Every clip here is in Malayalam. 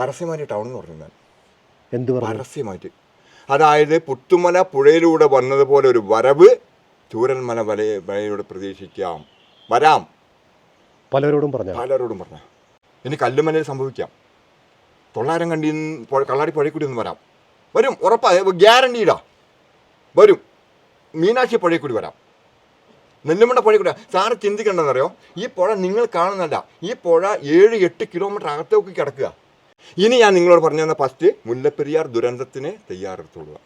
പരസ്യമായിട്ട് ടൗൺ എന്ന് പറഞ്ഞു ഞാൻ. എന്ത് പരസ്യമായിട്ട്. അതായത് പുത്തുമല പുഴയിലൂടെ വന്നതുപോലെ ഒരു വരവ് ചൂരന്മല വല വലയിലൂടെ പ്രതീക്ഷിക്കാം. വരാം. പലരോടും പറഞ്ഞു? പലരോടും പറഞ്ഞു? ഇനി കല്ലുമലയിൽ സംഭവിക്കാം. തൊള്ളായിരം കണ്ടി കള്ളാടി പുഴയിൽ ഒന്ന് വരാം. വരും ഉറപ്പാ ഗ്യാരണ്ടീടാ വരും. മീനാക്ഷി പുഴയിൽ കൂടി വരാം. നെല്ലുമണ്ട പുഴയിൽ കൂടി സാറ് ചിന്തിക്കണ്ടെന്നറിയോ ഈ പുഴ നിങ്ങൾ കാണുന്നല്ല ഈ പുഴ ഏഴ് എട്ട് കിലോമീറ്റർ അകത്തേക്ക് കിടക്കുക. ഇനി ഞാൻ നിങ്ങളോട് പറഞ്ഞു തന്ന ഫസ്റ്റ് മുല്ലപ്പെരിയാർ ദുരന്തത്തിന് തയ്യാറെടുത്തോളുക.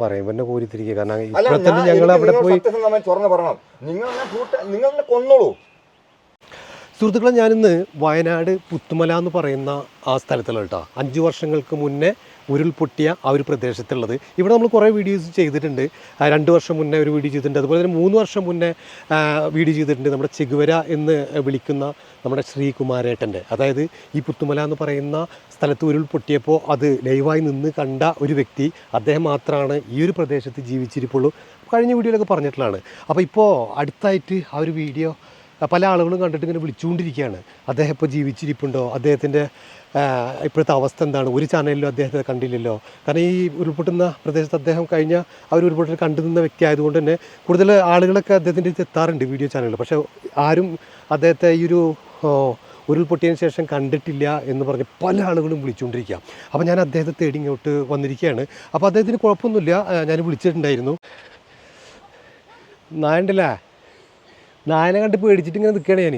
പറയുമ്പോ തന്നെ കോരിത്തിരിക്കുക. കാരണം ഞങ്ങൾ അവിടെ പോയി സത്യസന്ധമായി തുറന്ന് പറയണം. നിങ്ങൾ നിങ്ങൾ കൊന്നോളൂ. സുഹൃത്തുക്കളെ ഞാനിന്ന് വയനാട് പുത്തുമല എന്ന് പറയുന്ന ആ സ്ഥലത്തുള്ള കേട്ടോ. അഞ്ച് വർഷങ്ങൾക്ക് മുന്നേ ഉരുൾപൊട്ടിയ ആ ഒരു പ്രദേശത്തുള്ളത്. ഇവിടെ നമ്മൾ കുറേ വീഡിയോസ് ചെയ്തിട്ടുണ്ട്. രണ്ട് വർഷം മുന്നേ ഒരു വീഡിയോ ചെയ്തിട്ടുണ്ട്. അതുപോലെ തന്നെ മൂന്ന് വർഷം മുന്നേ വീഡിയോ ചെയ്തിട്ടുണ്ട് നമ്മുടെ ചെകുവര എന്ന് വിളിക്കുന്ന നമ്മുടെ ശ്രീകുമാരേട്ടന്റെ. അതായത് ഈ പുത്തുമല എന്ന് പറയുന്ന സ്ഥലത്ത് ഉരുൾപൊട്ടിയപ്പോൾ അത് ലൈവായി നിന്ന് കണ്ട ഒരു വ്യക്തി അദ്ദേഹം മാത്രമാണ് ഈ ഒരു പ്രദേശത്ത് ജീവിച്ചിരിപ്പുള്ളൂ. കഴിഞ്ഞ വീഡിയോയിലൊക്കെ പറഞ്ഞിട്ടുള്ളതാണ്. അപ്പോൾ ഇപ്പോൾ അടുത്തായിട്ട് ആ ഒരു വീഡിയോ പല ആളുകളും കണ്ടിട്ട് ഇങ്ങനെ വിളിച്ചുകൊണ്ടിരിക്കുകയാണ്. അദ്ദേഹം ഇപ്പോൾ ജീവിച്ചിരിപ്പുണ്ടോ? അദ്ദേഹത്തിന്റെ ഇപ്പോഴത്തെ അവസ്ഥ എന്താണ്? ഒരു ചാനലിലും അദ്ദേഹത്തെ കണ്ടില്ലല്ലോ. കാരണം ഈ ഉരുൾപൊട്ടുന്ന പ്രദേശത്ത് അദ്ദേഹം കഴിഞ്ഞ ആ ഒരു ഉരുൾപൊട്ടൽ കണ്ടു നിന്ന വ്യക്തി ആയതുകൊണ്ട് തന്നെ കൂടുതൽ ആളുകളൊക്കെ അദ്ദേഹത്തിന്റെ എത്താറുണ്ട് വീഡിയോ ചാനലിൽ പക്ഷേ ആരും അദ്ദേഹത്തെ ഈ ഒരു ഉരുൾപൊട്ടിയതിന് ശേഷം കണ്ടിട്ടില്ല എന്ന് പറഞ്ഞ് പല ആളുകളും വിളിച്ചുകൊണ്ടിരിക്കുക അപ്പോൾ ഞാൻ അദ്ദേഹത്തെ തേടി ഇങ്ങോട്ട് വന്നിരിക്കുകയാണ്. അപ്പോൾ അദ്ദേഹത്തിന് കുഴപ്പമൊന്നുമില്ല. ഞാൻ വിളിച്ചിട്ടുണ്ടായിരുന്നു. നായണ്ടല്ലേ? നായനെ കണ്ട് പേടിച്ചിട്ട് ഇങ്ങനെ നിൽക്കുകയാണ് ഞാൻ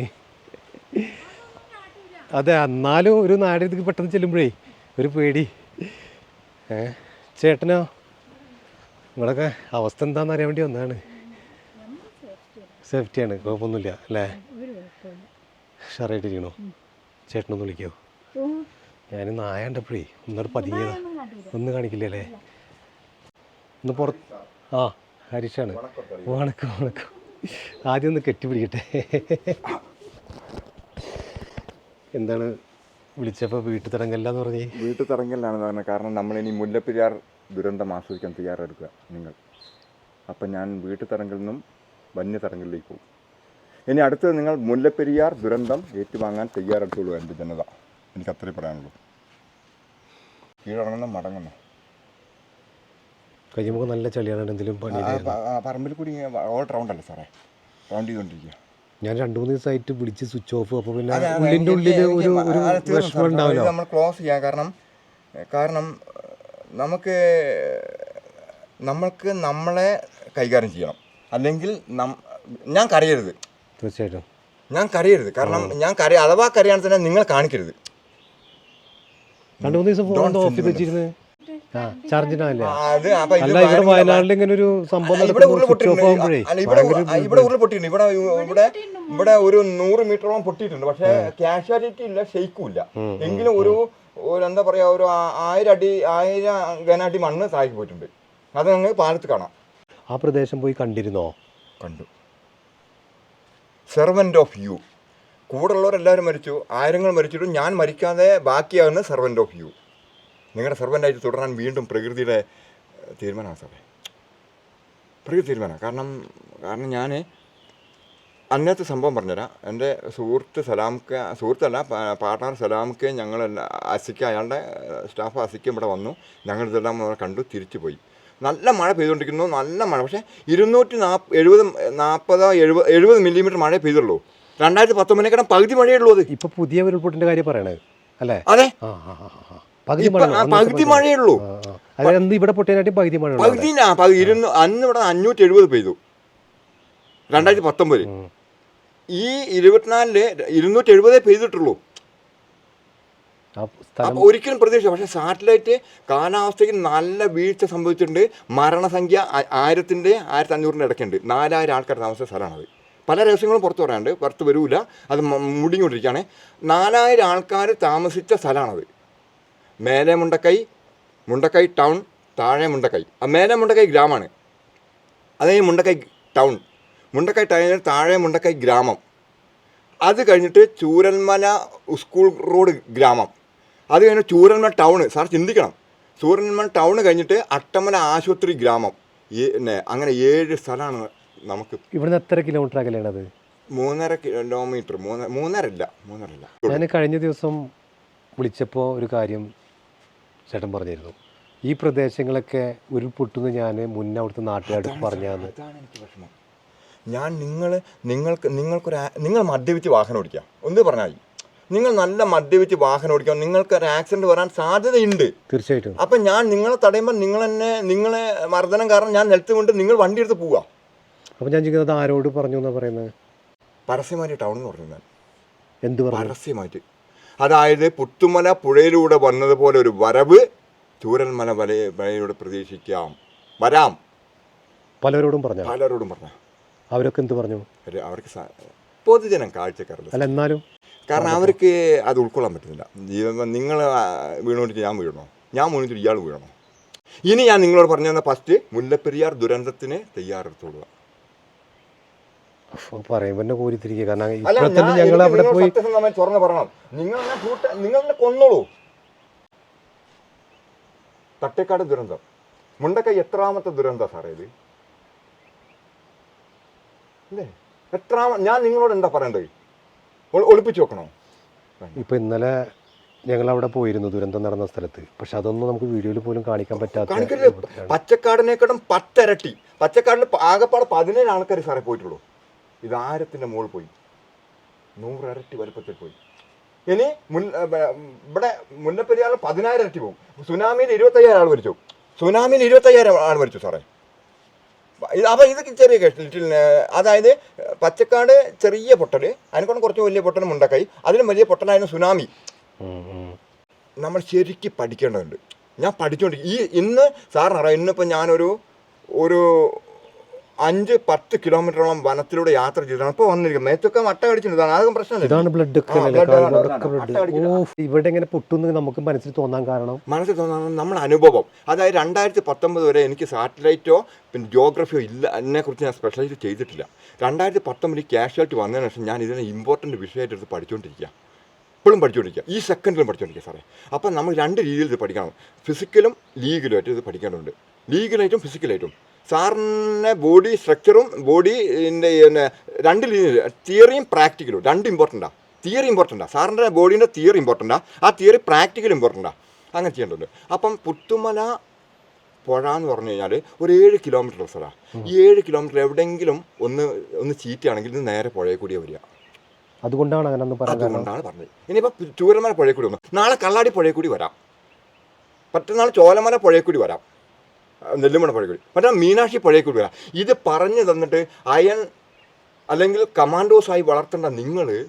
അതെ എന്നാലും ഒരു നാടിലേക്ക് പെട്ടെന്ന് ചെല്ലുമ്പോഴേ ഒരു പേടി. ഏ ചേട്ടനോ? നിങ്ങളൊക്കെ അവസ്ഥ എന്താണെന്ന് അറിയാൻ വേണ്ടി വന്നതാണ്. സേഫ്റ്റിയാണ് കുഴപ്പമൊന്നുമില്ല അല്ലേ? ഷറായിട്ടിരിക്കണോ ചേട്ടനൊന്ന് വിളിക്കോ. ഞാൻ നായ കണ്ടപ്പോഴേ ഒന്നോട് പതുങ്ങിയതാ. ഒന്നും കാണിക്കില്ല അല്ലേ ഒന്ന് പുറത്ത് ആ ഹരീഷാണ്. വണക്കം വണക്കം. ആദ്യം ഒന്ന് കെട്ടിപ്പിടിക്കട്ടെ. എന്താണ് വിളിച്ചപ്പോൾ വീട്ടിൽ തിടങ്ങല്ല എന്ന് പറഞ്ഞേ? വീട്ടിൽ തിറങ്ങലാണ് പറഞ്ഞത്. കാരണം ഇനി മുല്ലപ്പെരിയാർ ദുരന്തം ആസ്വദിക്കാൻ തയ്യാറെടുക്കുക നിങ്ങൾ. അപ്പം ഞാൻ വീട്ടിൽ തിറങ്ങിൽ നിന്നും വന്യതരംഗിലേക്ക് പോകും. ഇനി അടുത്തത് നിങ്ങൾ മുല്ലപ്പെരിയാർ ദുരന്തം ഏറ്റുവാങ്ങാൻ തയ്യാറെടുത്തോളൂ എന്റെ ജനത. എനിക്ക് അത്രേ പറയാനുള്ളൂ. കീഴടങ്ങുന്ന മടങ്ങുന്നു. കഴിയുമ്പോൾ നല്ല ചളിയാണ് എന്തെങ്കിലും പണി പറമ്പിൽ കൂടി ഓൾ റൗണ്ട് അല്ലേ സാറേ? റൗണ്ട് ചെയ്തുകൊണ്ടിരിക്കുക ഞാൻ രണ്ടു മൂന്ന് ദിവസമായിട്ട് വിളിച്ച് സ്വിച്ച് ഓഫ് അപ്പോൾ പിന്നെ ഉള്ളിന്റെ ഉള്ളിൽ ഒരു ഒരു വിഷമം ഉണ്ടാവില്ല. നമ്മൾ ക്ലോസ് ചെയ്യാം. കാരണം കാരണം നമുക്ക് നമ്മൾക്ക് നമ്മളെ കൈകാര്യം ചെയ്യണം. അല്ലെങ്കിൽ ഞാൻ കരയരുത്. തീർച്ചയായിട്ടും. ഞാൻ കരയരുത്. കാരണം ഞാൻ കര അഥവാ കരയാൻ തന്നെ നിങ്ങൾ കാണിക്കരുത്. രണ്ടു മൂന്ന് ദിവസം ഓഫ് ചെയ്ത് വെച്ചിരുന്ന് ഇത് അല്ല ഇവിടെ വയനാട്ടിൽ ഇങ്ങനെ ഒരു സംഭവം ഇവിടെ നടക്കുമ്പോൾ ഉരുൾ സ്വിച്ച് ഓഫ് പൊട്ടിയിട്ടുണ്ട്. ആകുമ്പോഴേ അല്ല ഇവിടെ ഭയങ്കര ഇവിടെ ഇവിടെ ഇവിടെ ഇവിടെ ഒരു നൂറ് മീറ്ററോളം പൊട്ടിയിട്ടുണ്ട്. പക്ഷേ കാഷ്വാലിറ്റി ഇല്ല ഷെയ്ക്കും ഇല്ല. എങ്കിലും ഒരു ഒരു എന്താ പറയാ ഒരു ആയിരം അടി ആയിരം ഘനാടി മണ്ണ് താഴേക്ക് പോയിട്ടുണ്ട്. അത് ഞങ്ങൾ പാലത്ത് കാണാം. ആ പ്രദേശം പോയി കണ്ടിരുന്നോ? കണ്ടു. സെർവന്റ് ഓഫ് യു കൂടുള്ളവരെല്ലാവരും മരിച്ചു. ആയിരങ്ങൾ മരിച്ചിട്ടും ഞാൻ മരിക്കാതെ ബാക്കിയാകുന്ന സെർവന്റ് ഓഫ് യു നിങ്ങളുടെ സെർവന്റായിട്ട് തുടരാൻ വീണ്ടും പ്രകൃതിയുടെ തീരുമാനമാണ് സാറേ. പ്രകൃതി തീരുമാനമാണ്. കാരണം കാരണം ഞാൻ അന്നത്തെ സംഭവം പറഞ്ഞുതരാം. എന്റെ സുഹൃത്ത് സലാംക്ക് സുഹൃത്തല്ല പാർട്ട്ണർ സലാംക്ക് ഞങ്ങൾ അസിക്ക അയാളുടെ സ്റ്റാഫ് അസിക്ക ഇവിടെ വന്നു. ഞങ്ങൾ ഇതെല്ലാം കണ്ടു തിരിച്ചു പോയി. നല്ല മഴ പെയ്തുകൊണ്ടിരിക്കുന്നു നല്ല മഴ. പക്ഷേ ഇരുന്നൂറ്റി നാപ്പ് എഴുപത് നാൽപ്പതോ എഴുപത് എഴുപത് മില്ലിമീറ്റർ മഴ പെയ്തുള്ളൂ. രണ്ടായിരത്തി പത്തൊമ്പതിനേക്കാളും പകുതി മഴയേ ഉള്ളൂ അത്. ഇപ്പോൾ പുതിയ ഉരുൾപൊട്ടിന്റെ കാര്യം പറയണത് അല്ലേ? അതെ. ആ ആ ആ, ആ. പകുതി മഴയേ ഉള്ളൂ അത് എന്ത് ഇവിടെ പൊട്ടിയതിനായിട്ട് പകുതി മഴ. പകുതി അന്ന് ഇവിടെ അഞ്ഞൂറ്റി എഴുപത് പെയ്തു. രണ്ടായിരത്തി പത്തൊമ്പത്. ഈ ഇരുപത്തിനാലിൽ ഇരുന്നൂറ്റി എഴുപതേ പെയ്തിട്ടുള്ളൂ ഒരിക്കലും പ്രതീക്ഷ പക്ഷെ സാറ്റലൈറ്റ് കാലാവസ്ഥയ്ക്ക് നല്ല വീഴ്ച സംഭവിച്ചിട്ടുണ്ട്. മരണസംഖ്യ ആയിരത്തിന്റെ ആയിരത്തിന്റെ ആയിരത്തി അഞ്ഞൂറിന്റെ ഇടയ്ക്കുണ്ട്. നാലായിരം ആൾക്കാർ താമസിച്ച സ്ഥലമാണത്. പല രഹസ്യങ്ങളും പുറത്തു പറയാണ്ട് പുറത്ത് വരൂല. അത് മുടിഞ്ഞുകൊണ്ടിരിക്കുകയാണ്. നാലായിരം ആൾക്കാർ താമസിച്ച സ്ഥലമാണത്. മേലെ മുണ്ടക്കൈ മുണ്ടക്കൈ ടൗൺ താഴെ മുണ്ടക്കൈ. ആ മേലെ മുണ്ടക്കൈ ഗ്രാമമാണ് അതേ മുണ്ടക്കൈ ടൗൺ. മുണ്ടക്കൈ ടൗണിൽ താഴെ മുണ്ടക്കൈ ഗ്രാമം. അത് കഴിഞ്ഞിട്ട് ചൂരന്മല സ്കൂൾ റോഡ് ഗ്രാമം. അത് കഴിഞ്ഞ് ചൂരന്മല ടൗണ് സാർ ചിന്തിക്കണം. ചൂരന്മല ടൗൺ കഴിഞ്ഞിട്ട് അട്ടമല ആശുപത്രി ഗ്രാമം. അങ്ങനെ ഏഴ് സ്ഥലമാണ് നമുക്ക് ഇവിടുന്ന് എത്ര കിലോമീറ്റർ അകലെയാണ് അത്? മൂന്നര കിലോമീറ്റർ. മൂന്ന് മൂന്നര ഇല്ല മൂന്നര ഇല്ല ഞാൻ കഴിഞ്ഞ ദിവസം വിളിച്ചപ്പോൾ ഒരു കാര്യം ചേട്ടൻ പറഞ്ഞിരുന്നു. ഈ പ്രദേശങ്ങളൊക്കെ ഉരുൾപൊട്ടുന്ന ഞാൻ മുന്നേ അവിടുത്തെ നാട്ടുകാർ പറഞ്ഞാന്ന്. അതാണ് എനിക്ക് വിഷമം. ഞാൻ നിങ്ങൾ നിങ്ങൾക്ക് നിങ്ങൾക്കൊരു നിങ്ങൾ മദ്യപിച്ച് വാഹനം ഓടിക്കുക ഒന്ന് പറഞ്ഞാൽ നിങ്ങൾ നല്ല മദ്യപിച്ച് വാഹനം ഓടിക്കാം നിങ്ങൾക്ക് ഒരു ആക്സിഡന്റ് വരാൻ സാധ്യതയുണ്ട്. തീർച്ചയായിട്ടും. അപ്പം ഞാൻ നിങ്ങളെ തടയുമ്പോൾ നിങ്ങൾ എന്നെ നിങ്ങളെ മർദ്ദനം കാരണം ഞാൻ നിലത്ത് കൊണ്ട് നിങ്ങൾ വണ്ടി എടുത്ത് പോവുക. അപ്പോൾ ഞാൻ ചോദിക്കുന്നത് ആരോട് പറഞ്ഞു എന്നാ പറയുന്നത്? പരസ്യമായിട്ട് ടൗൺ എന്ന് പറഞ്ഞു ഞാൻ എന്ത് പറഞ്ഞു? പരസ്യമായിട്ട്. അതായത് പുത്തുമല പുഴയിലൂടെ വന്നതുപോലെ ഒരു വരവ് ചൂരന്മല വല വലയിലൂടെ പ്രതീക്ഷിക്കാം. വരാം. പലരോടും പറഞ്ഞു? പലരോടും പറഞ്ഞു? അവരൊക്കെ എന്ത് പറഞ്ഞു? അവർക്ക് പൊതുജനം കാഴ്ചക്കാരല്ല? അല്ല എന്നാലും കാരണം അവർക്ക് അത് ഉൾക്കൊള്ളാൻ പറ്റുന്നില്ല. നിങ്ങൾ വീണോണ്ടിട്ട് ഞാൻ വീഴണോ ഞാൻ വീണിട്ട് ഇയാൾ വീഴണോ ഇനി ഞാൻ നിങ്ങളോട് പറഞ്ഞു തന്ന ഫസ്റ്റ് മുല്ലപ്പെരിയാർ ദുരന്തത്തിന് തയ്യാറെടുത്തോളുക. പറയുമ്പോൾ തന്നെ കോരിത്തിരിക്കുക. കാരണം തന്നെ ഞങ്ങൾ അവിടെ പോയി സത്യസന്ധമായി തുറന്ന് പറയണം. നിങ്ങൾ നിങ്ങൾ കൊന്നോളൂ. തട്ടേക്കാട് ദുരന്തം. മുണ്ടക്ക എത്രാമത്തെ ദുരന്ത സാറേ ഇത്? അല്ലേ? എത്രാമ ഞാൻ നിങ്ങളോട് എന്താ പറയണ്ടത്? ഒളിപ്പിച്ചു വെക്കണോ? ഇപ്പൊ ഇന്നലെ ഞങ്ങൾ അവിടെ പോയിരുന്നു ദുരന്തം നടന്ന സ്ഥലത്ത്. പക്ഷെ അതൊന്നും നമുക്ക് വീഡിയോയിൽ പോലും കാണിക്കാൻ പറ്റാത്ത. പച്ചക്കാടിനേക്കാളും പത്തരട്ടി. പച്ചക്കാടിന് ആകപ്പാടെ പതിനേഴ് ആൾക്കാർ സാറേ പോയിട്ടുള്ളൂ. ഇത് ആരത്തിന്റെ മുകളിൽ പോയി? നൂറരട്ടി വലുപ്പത്തിൽ പോയി. ഇനി മുൻ ഇവിടെ മുല്ലപ്പെരിയാൾ പതിനായിരം ഇരട്ടി പോകും. സുനാമിയിൽ ഇരുപത്തയ്യായിരം ആൾ മരിച്ചു. സുനാമിയിൽ ഇരുപത്തയ്യായിരം ആൾ മരിച്ചു സാറേ. ഇത് അപ്പോൾ ഇതൊക്കെ ചെറിയ കേസ് ലിറ്റിൽ അതായത് പച്ചക്കാട് ചെറിയ പൊട്ടൽ അതിനെക്കൊണ്ട് കുറച്ച് വലിയ പൊട്ടൽ മുണ്ടക്കായി അതിലും വലിയ പൊട്ടലായിരുന്നു സുനാമി. നമ്മൾ ശരിക്കും പഠിക്കേണ്ടതുണ്ട്. ഞാൻ പഠിച്ചുകൊണ്ട് ഈ ഇന്ന് സാറിനറിയാം ഇന്നിപ്പോൾ ഞാനൊരു ഒരു അഞ്ച് പത്ത് കിലോമീറ്ററോളം വനത്തിലൂടെ യാത്ര ചെയ്താണ് ഇപ്പോൾ വന്നിരിക്കുന്നത്. മേത്തൊക്കെ മട്ട കടിച്ചിട്ടുണ്ട്. അതൊക്കെ പ്രശ്നമില്ല ഇതാണ് ബ്ലഡ് ഇവിടെ ഇങ്ങനെ പൊട്ടുന്നത് നമുക്ക് മനസ്സിൽ തോന്നാൻ കാരണം. മനസ്സിൽ തോന്നാൻ നമ്മുടെ അനുഭവം. അതായത് രണ്ടായിരത്തി പത്തൊമ്പത് വരെ എനിക്ക് സാറ്റലൈറ്റോ പിന്നെ ജോഗ്രഫിയോ ഇല്ല. അതിനെക്കുറിച്ച് ഞാൻ സ്പെഷ്യലൈസ് ചെയ്തിട്ടില്ല. രണ്ടായിരത്തി പത്തൊമ്പതിൽ ക്യാഷ്വാലിറ്റി വന്നതിന് ശേഷം ഞാൻ ഇതിനെ ഇമ്പോർട്ടന്റ് വിഷയമായിട്ട് എടുത്ത് പഠിച്ചുകൊണ്ടിരിക്കുക ഇപ്പോഴും പഠിച്ചുകൊണ്ടിരിക്കുക ഈ സെക്കൻഡിലും പഠിച്ചുകൊണ്ടിരിക്കുക സാറേ. അപ്പം നമ്മൾ രണ്ട് രീതിയിൽ ഇത് പഠിക്കണം. ഫിസിക്കലും ലീഗലുമായിട്ട് ഇത് പഠിക്കേണ്ടതുണ്ട്. ലീഗലായിട്ടും ഫിസിക്കലായിട്ടും സാറിന്റെ ബോഡി സ്ട്രക്ചറും ബോഡി പിന്നെ രണ്ട് ലീനിയർ തിയറിയും പ്രാക്ടിക്കലും രണ്ട് ഇമ്പോർട്ടന്റാണ് തിയറി ഇമ്പോർട്ടന്റാണ് സാറിന്റെ ബോഡീന്റെ തിയറി ഇമ്പോർട്ടന്റാണ് ആ. തിയറി പ്രാക്ടിക്കൽ ഇമ്പോർട്ടന്റാണ് അങ്ങനെ ചെയ്യേണ്ടതുണ്ട്. അപ്പം പുത്തുമല പുഴ എന്ന് പറഞ്ഞു കഴിഞ്ഞാൽ ഒരു ഏഴ് കിലോമീറ്റർ സ്ഥലമാണ് ഈ ഏഴ് കിലോമീറ്റർ എവിടെയെങ്കിലും ഒന്ന് ഒന്ന് ചീറ്റാണെങ്കിൽ ഇത് നേരെ പുഴയിൽ കൂടിയേ വരിക. അതുകൊണ്ടാണ് അങ്ങനെ അതുകൊണ്ടാണ് പറഞ്ഞത്. ഇനിയിപ്പോൾ ചൂരമല പുഴയിൽ കൂടി വന്നു. നാളെ കള്ളാടി പുഴയിൽ കൂടി വരാം. മറ്റന്നാൾ ചോലമല പുഴയിൽ കൂടി വരാം. ആ, പഴയക്കുടി മറ്റേ മീനാക്ഷി പഴയക്കുടി കൂടി ഇത് പറഞ്ഞു തന്നിട്ട് അയൺ അല്ലെങ്കിൽ കമാൻഡോസായി വളർത്തേണ്ട നിങ്ങൾ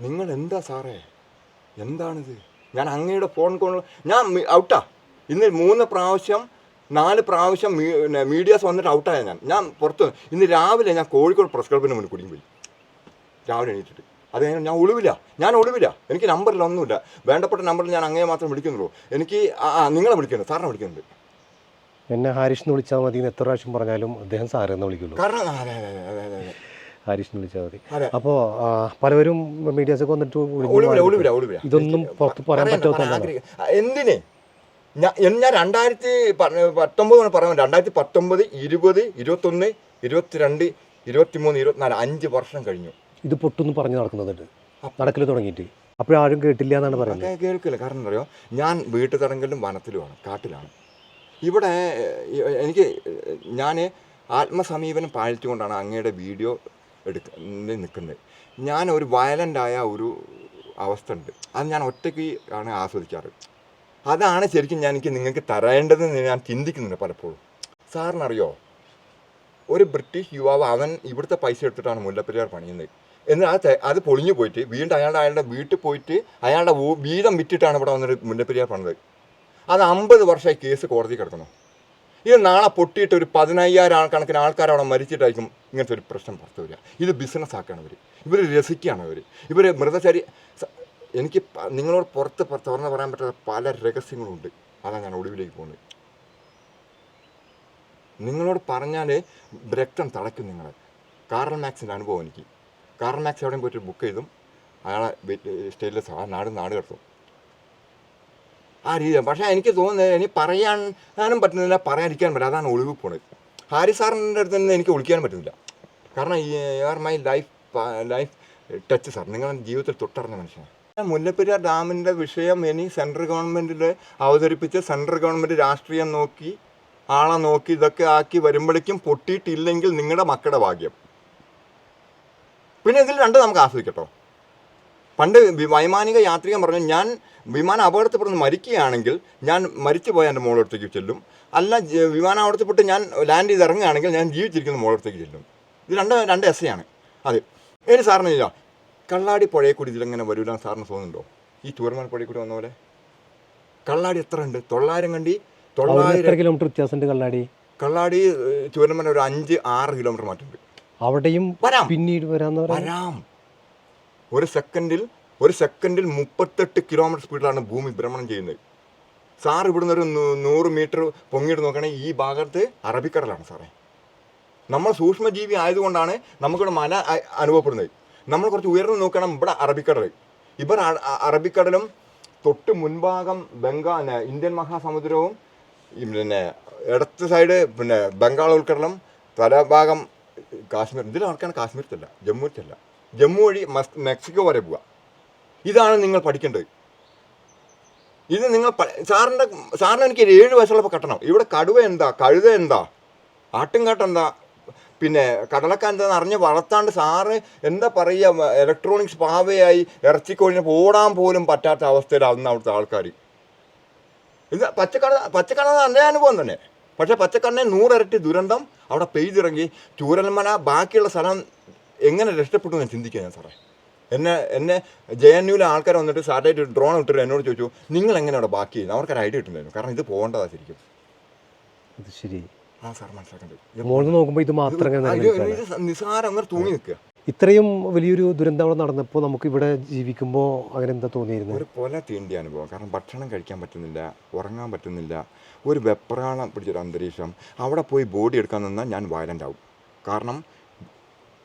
നിങ്ങൾ എന്താ സാറേ? എന്താണിത്? ഞാൻ അങ്ങയുടെ ഫോൺ കോൾ ഞാൻ ഔട്ടാ. ഇന്ന് മൂന്ന് പ്രാവശ്യം നാല് പ്രാവശ്യം മീഡിയാസ് വന്നിട്ട് ഔട്ടായ ഞാൻ. ഞാൻ പുറത്ത് ഇന്ന് രാവിലെ ഞാൻ കോഴിക്കോട് പ്രസ് ക്ലബിന് മുന്നിൽ കുടുങ്ങി പോയി. രാവിലെ എണീറ്റിട്ട്. അത് ഞാൻ ഒളിവില്ല. ഞാൻ ഒളിവില്ല. എനിക്ക് നമ്പറിൽ ഒന്നുമില്ല. വേണ്ടപ്പെട്ട നമ്പറിൽ ഞാൻ അങ്ങേ മാത്രം വിളിക്കുന്നുള്ളൂ. എനിക്ക് നിങ്ങളെ വിളിക്കുന്നുണ്ട് സാറിനെ വിളിക്കുന്നുണ്ട് എന്നെ ഹാരിഷ് എന്ന് വിളിച്ചാൽ മതി എത്ര പ്രാവശ്യം പറഞ്ഞാലും അദ്ദേഹം സാറെന്ന് വിളിക്കുള്ളൂ. കാരണം ആ, അതെ അതെ അതെ അതെ അതെ. ഹാരിഷ് എന്ന് വിളിച്ചാൽ മതി. അപ്പോൾ പലവരും മീഡിയാസൊക്കെ വന്നിട്ട് ഇതൊന്നും പുറത്ത് പറയാൻ പറ്റാത്ത എന്തിനെ? ഞാൻ ഞാൻ രണ്ടായിരത്തി പത്തൊമ്പത് പറയാൻ രണ്ടായിരത്തി പത്തൊമ്പത് ഇരുപത് ഇരുപത്തൊന്ന് ഇരുപത്തിരണ്ട് ഇരുപത്തിമൂന്ന് ഇരുപത്തിനാല് അഞ്ച് വർഷം കഴിഞ്ഞു. ഇത് പൊട്ടൊന്ന് പറഞ്ഞു നടക്കുന്നുണ്ട് നടക്കൽ തുടങ്ങിയിട്ട്. അപ്പോഴാരും കേട്ടില്ല എന്നാണ് പറയുന്നത്. കേൾക്കില്ല. കാരണം അറിയോ? ഞാൻ വീട്ടു തടങ്കലിലും വനത്തിലുമാണ് കാട്ടിലാണ്. ഇവിടെ എനിക്ക് ഞാൻ ആത്മസമീപനം പാലിച്ചുകൊണ്ടാണ് അങ്ങയുടെ വീഡിയോ എടുക്ക നിൽക്കുന്നത് ഞാൻ ഒരു വയലന്റായ ഒരു അവസ്ഥ ഉണ്ട്. അത് ഞാൻ ഒറ്റയ്ക്ക് ആണ് ആസ്വദിക്കാറ്. അതാണ് ശരിക്കും ഞാൻ എനിക്ക് നിങ്ങൾക്ക് തരേണ്ടതെന്ന് ഞാൻ ചിന്തിക്കുന്നുണ്ട് പലപ്പോഴും. സാറിനറിയോ ഒരു ബ്രിട്ടീഷ് യുവാവ് അവൻ ഇവിടുത്തെ പൈസ എടുത്തിട്ടാണ് മുല്ലപ്പെരിയാർ പണിയുന്നത്. എന്നാൽ ആ അത് പൊളിഞ്ഞു പോയിട്ട് വീണ്ടും അയാളുടെ അയാളുടെ വീട്ടിൽ പോയിട്ട് അയാളുടെ വീതം വിറ്റിട്ടാണ് ഇവിടെ വന്നിട്ട് മുല്ലപ്പെരിയാർ പണിത്. അത് അമ്പത് വർഷമായി കേസ് കോടതി കിടക്കുന്നു. ഇത് നാളെ പൊട്ടിയിട്ട് ഒരു പതിനയ്യായിരം ആൾ കണക്കിന് ആൾക്കാർ അവിടെ മരിച്ചിട്ടായിരിക്കും ഇങ്ങനത്തെ ഒരു പ്രശ്നം പുറത്തു വരിക. ഇത് ബിസിനസ് ആക്കുകയാണ് ഇവർ ഇവർ രസിക്കുകയാണ് ഇവർ ഇവർ മൃതശരി എനിക്ക് നിങ്ങളോട് പുറത്ത് തുറന്ന് പറയാൻ പറ്റാത്ത പല രഹസ്യങ്ങളുണ്ട് അതാണ് ഞാൻ ഒടുവിലേക്ക് പോകുന്നത്. നിങ്ങളോട് പറഞ്ഞാൽ രക്തം തളയ്ക്കും നിങ്ങളെ. കാറൽ മാക്സിന്റെ അനുഭവം എനിക്ക്. കാറൽ മാക്സ് എവിടെയും പോയിട്ട് ബുക്ക് ചെയ്തും അയാളെ സ്റ്റേറ്റിലെ നാട് നാട് കടത്തും. ആ രീതിയാണ് പക്ഷേ എനിക്ക് തോന്നുന്നത് ഇനി പറയാനും പറ്റുന്നില്ല പറയാതിരിക്കാൻ പറ്റില്ല. അതാണ് ഒളിവ് പോണത്. ഹാരി സാറിന്റെ അടുത്ത് നിന്ന് എനിക്ക് ഒളിക്കാനും പറ്റുന്നില്ല. കാരണം ഈ are my life life touch sir. നിങ്ങളുടെ ജീവിതത്തിൽ തൊട്ടറിഞ്ഞ മനുഷ്യനാണ് മുല്ലപ്പെരിയാർ ഡാമിന്റെ വിഷയം ഇനി സെൻട്രൽ ഗവൺമെന്റിൽ അവതരിപ്പിച്ച് സെൻട്രൽ ഗവൺമെന്റ് രാഷ്ട്രീയം നോക്കി ആളെ നോക്കി ഇതൊക്കെ ആക്കി വരുമ്പോഴേക്കും പൊട്ടിയിട്ടില്ലെങ്കിൽ നിങ്ങളുടെ മക്കളുടെ ഭാഗ്യം. പിന്നെ ഇതിൽ രണ്ട് നമുക്ക് ആസ്വദിക്കട്ടോ. പണ്ട് വൈമാനിക യാത്രികൻ പറഞ്ഞു ഞാൻ വിമാനം അപകടത്തിൽപ്പെടുന്ന് മരിക്കുകയാണെങ്കിൽ ഞാൻ മരിച്ചു പോയ എന്റെ മോളടുത്തേക്ക് ചെല്ലും. അല്ല വിമാനം അപകടത്തിൽപ്പെട്ട് ഞാൻ ലാൻഡ് ചെയ്ത് ഇറങ്ങുകയാണെങ്കിൽ ഞാൻ ജീവിച്ചിരിക്കുന്ന മോളടുത്തേക്ക് ചെല്ലും. ഇത് രണ്ട് രണ്ട് എസ് ആണ് അതെ. ഇനി സാറിന് ഇല്ല കള്ളാടി പുഴയെ കൂടി ഇതിലെങ്ങനെ വരൂല സാറിന് തോന്നുന്നുണ്ടോ? ഈ ചൂരമാൻ പുഴയിൽ കൂടി വന്ന പോലെ? കള്ളാടി എത്ര ഉണ്ട്? തൊള്ളായിരം കണ്ടി? തൊള്ളായിരം കിലോമീറ്റർ വ്യത്യാസമുണ്ട് കള്ളാടി? കള്ളാടി ചൂരമല ഒരു അഞ്ച് ആറ് കിലോമീറ്റർ മാറ്റുണ്ട് അവിടെയും വരാം. പിന്നീട് വരാന്ന് പറയാം. വരാം. ഒരു സെക്കൻഡിൽ ഒരു സെക്കൻഡിൽ മുപ്പത്തെട്ട് കിലോമീറ്റർ സ്പീഡിലാണ് ഭൂമി ഭ്രമണം ചെയ്യുന്നത്. സാർ ഇവിടുന്ന് ഒരു നൂറ് മീറ്റർ പൊങ്ങിയിട്ട് നോക്കുകയാണെങ്കിൽ ഈ ഭാഗത്ത് അറബിക്കടലാണ് സാറേ. നമ്മൾ സൂക്ഷ്മജീവി ആയതുകൊണ്ടാണ് നമുക്കിവിടെ മല അനുഭവപ്പെടുന്നത്. നമ്മൾ കുറച്ച് ഉയർന്നു നോക്കണം ഇവിടെ അറബിക്കടൽ. ഇവർ അറബിക്കടലും തൊട്ട് മുൻഭാഗം ബംഗാൾ ഇന്ത്യൻ മഹാസമുദ്രവും പിന്നെ ഇടത്ത് സൈഡ് പിന്നെ ബംഗാൾ ഉൾക്കടലും തലഭാഗം കാശ്മീർ ഇതിൽ ആൾക്കാണ് കാശ്മീർ ജമ്മുവിലല്ല ജമ്മു വഴി മസ്- മെക്സിക്കോ വരെ പോവുക ഇതാണ് നിങ്ങൾ പഠിക്കേണ്ടത്. ഇത് നിങ്ങൾ സാറിന്റെ സാറിന് എനിക്ക് ഏഴ് വയസ്സുള്ളപ്പോൾ കട്ടണം. ഇവിടെ കടുവ എന്താ കഴുത എന്താ ആട്ടുംകാട്ട് എന്താ പിന്നെ കടലക്ക എന്താന്ന് അറിഞ്ഞ് വളർത്താണ്ട് സാറ് എന്താ പറയുക ഇലക്ട്രോണിക്സ് പാവയായി ഇറച്ചിക്കോഴിനെ ഓടാൻ പോലും പറ്റാത്ത അവസ്ഥയിലാവുന്ന അവിടുത്തെ ആൾക്കാർ ഇത് പച്ചക്കട പച്ചക്കട നല്ല അനുഭവം തന്നെ. പക്ഷേ പച്ചക്കണ്ണൻ നൂറിരട്ടി ദുരന്തം അവിടെ പെയ്തിറങ്ങി ചൂരൽമല ബാക്കിയുള്ള സ്ഥലം എങ്ങനെ രക്ഷപ്പെട്ടു ഞാൻ ചിന്തിക്കുക ഞാൻ സാറേ. എന്നെ എന്നെ ജെ എൻ യുവിലെ ആൾക്കാർ വന്നിട്ട് സാറ്റലൈറ്റ് ഡ്രോൺ ഇട്ടിട്ട് എന്നോട് ചോദിച്ചു നിങ്ങൾ എങ്ങനെ അവിടെ ബാക്കി? ചെയ്യുന്നത് അവർക്കൊരു ഐഡിയ കിട്ടുന്നുണ്ടായിരുന്നു. കാരണം ഇത് പോകേണ്ടതാ ശരിക്കും. ശരി. ആ സാർ മനസ്സിലാക്കേണ്ടത് നോക്കുമ്പോൾ ഇത് മാത്രം നിസാരം അങ്ങനെ തൂങ്ങി നിൽക്കുക ഇത്രയും വലിയൊരു ദുരന്തം നടന്നപ്പോൾ നമുക്ക് ഇവിടെ ജീവിക്കുമ്പോൾ അങ്ങനെ എന്താ തോന്നിയിരുന്നത്? ഒരു പോലെ തീണ്ടിയ അനുഭവം. കാരണം ഭക്ഷണം കഴിക്കാൻ പറ്റുന്നില്ല ഉറങ്ങാൻ പറ്റുന്നില്ല ഒരു വെപ്രാളം പിടിച്ചൊരു അന്തരീക്ഷം. അവിടെ പോയി ബോഡി എടുക്കാൻ നിന്നാൽ ഞാൻ വയലന്റ് ആവും. കാരണം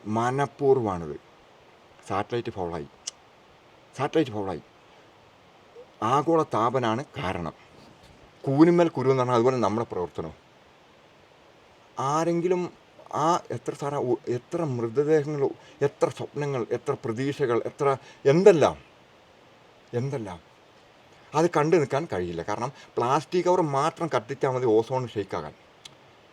മനഃപൂർവമാണിത്. സാറ്റലൈറ്റ് ഫൗളായി സാറ്റലൈറ്റ് ഫൗളായി ആഗോള താപനാണ് കാരണം. കൂനുമേൽ കുരു എന്ന് പറഞ്ഞാൽ അതുപോലെ നമ്മുടെ പ്രവർത്തനം ആരെങ്കിലും ആ എത്ര സാറ എത്ര മൃതദേഹങ്ങൾ എത്ര സ്വപ്നങ്ങൾ എത്ര പ്രതീക്ഷകൾ എത്ര എന്തെല്ലാം എന്തെല്ലാം? അത് കണ്ടു നിൽക്കാൻ കഴിയില്ല. കാരണം പ്ലാസ്റ്റിക് കവർ മാത്രം കത്തിച്ചാൽ മതി ഓസോൺ ഷെയ്ക്കാകാൻ.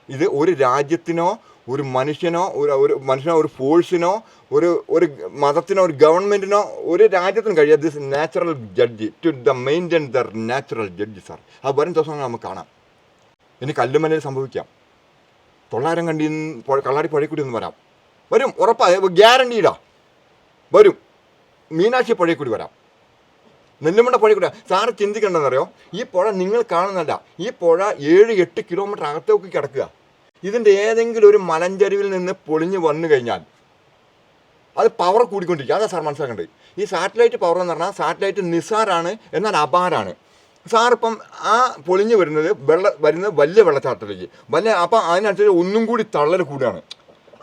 ഇത് ഒരു രാജ്യത്തിനോ ഒരു മനുഷ്യനോ ഒരു ഒരു മനുഷ്യനോ ഒരു ഫോഴ്സിനോ ഒരു ഒരു മതത്തിനോ ഒരു ഗവൺമെന്റിനോ ഒരു രാജ്യത്തിനും കഴിയാം this natural judge to the maintain their natural judge sir അത് വരും ദിവസങ്ങൾ നമുക്ക് കാണാം. ഇനി കല്ലുമലയിൽ സംഭവിക്കാം. തൊള്ളായിരം കണ്ടി കള്ളാടി പഴയക്കുടി ഒന്ന് വരാം വരും ഉറപ്പായ ഗ്യാരണ്ടീടാ. വരും. മീനാക്ഷി പഴയക്കുടി വരാം. നെല്ലുമണ്ണ പുഴക്കൂടി സാറ് ചിന്തിക്കണ്ടെന്നറിയോ ഈ പുഴ നിങ്ങൾ കാണുന്നല്ല ഈ പുഴ ഏഴ് എട്ട് കിലോമീറ്റർ അകത്തേക്ക് കിടക്കുക. ഇതിന്റെ ഏതെങ്കിലും ഒരു മലഞ്ചരിവിൽ നിന്ന് പൊളിഞ്ഞ് വന്നു കഴിഞ്ഞാൽ അത് പവർ കൂടിക്കൊണ്ടിരിക്കുക അതാ സാർ മനസ്സിലാക്കേണ്ടത്. ഈ സാറ്റലൈറ്റ് പവർ എന്ന് പറഞ്ഞാൽ സാറ്റലൈറ്റ് നിസാറാണ് എന്നാൽ അപാരാണ്. സാർ ഇപ്പം ആ പൊളിഞ്ഞ് വരുന്നത് വെള്ള വരുന്നത് വലിയ വെള്ളച്ചാട്ടത്തിലേക്ക്. വലിയ അപ്പം അതിനനുസരിച്ച് ഒന്നും കൂടി തള്ളൽ കൂടിയാണ്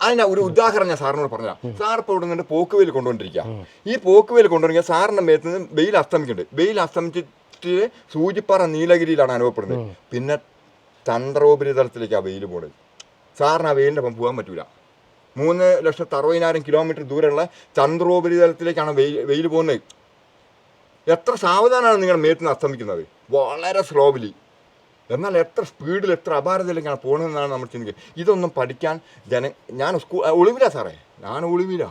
അതിനാ ഒരു ഉദാഹരണം ഞാൻ സാറിനോട് പറഞ്ഞാൽ സാർ ഇപ്പോൾ ഇവിടെ നിന്ന് പോക്കുവേൽ കൊണ്ടുകൊണ്ടിരിക്കുക ഈ പോക്കുവേൽ കൊണ്ടുവരിക സാറിന്റെ മേത്ത് നിന്ന് വെയിൽ അസ്തമിക്കുന്നുണ്ട്. വെയിൽ അസ്തമിച്ചിട്ട് സൂചിപ്പാറ നീലഗിരിയിലാണ് അനുഭവപ്പെടുന്നത്. പിന്നെ ചന്ദ്രോപരിതലത്തിലേക്ക് ആ വെയിൽ പോണത്. സാറിന് ആ വെയിലിന്റെ ഒപ്പം പോകാൻ പറ്റൂല. മൂന്ന് ലക്ഷത്തി അറുപതിനായിരം കിലോമീറ്റർ ദൂരമുള്ള ചന്ദ്രോപരിതലത്തിലേക്കാണ് വെയിൽ വെയിൽ പോകുന്നത്. എത്ര സാവധാനമാണ് നിങ്ങൾ മേത്തിന് അസ്തമിക്കുന്നത്? വളരെ സ്ലോവിലി എന്നാൽ എത്ര സ്പീഡിൽ എത്ര അപാരതയിലേക്കാണ് പോകുന്നതെന്നാണ് നമ്മൾ ചിന്തിക്കുക ഇതൊന്നും പഠിക്കാൻ ജന ഞാൻ സ്കൂൾ ഒളിവില സാറേ. ഞാൻ ഒളിവില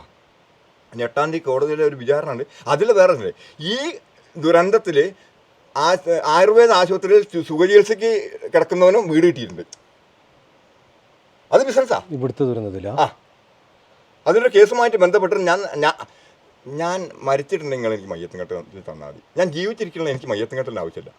എട്ടാം തീയതി കോടതിയിലെ ഒരു വിചാരണ ഉണ്ട് അതിൽ വേറെ ഈ ദുരന്തത്തിൽ ആ ആയുർവേദ ആശുപത്രിയിൽ സുഖചികിത്സയ്ക്ക് കിടക്കുന്നവനും വീട് കിട്ടിയിട്ടുണ്ട്. അത് ബിസിനസ്സാ ഇവിടുത്തെ ദുരന്തത്തിലാ? ആ. അതിന്റെ കേസുമായിട്ട് ബന്ധപ്പെട്ട് ഞാൻ ഞാൻ ഞാൻ മരിച്ചിട്ടുണ്ടെങ്കിൽ എനിക്ക് മയ്യത്തും തന്നാൽ മതി. ഞാൻ ജീവിച്ചിരിക്കണമെങ്കിൽ എനിക്ക് മയ്യത്തും ആവശ്യമില്ല.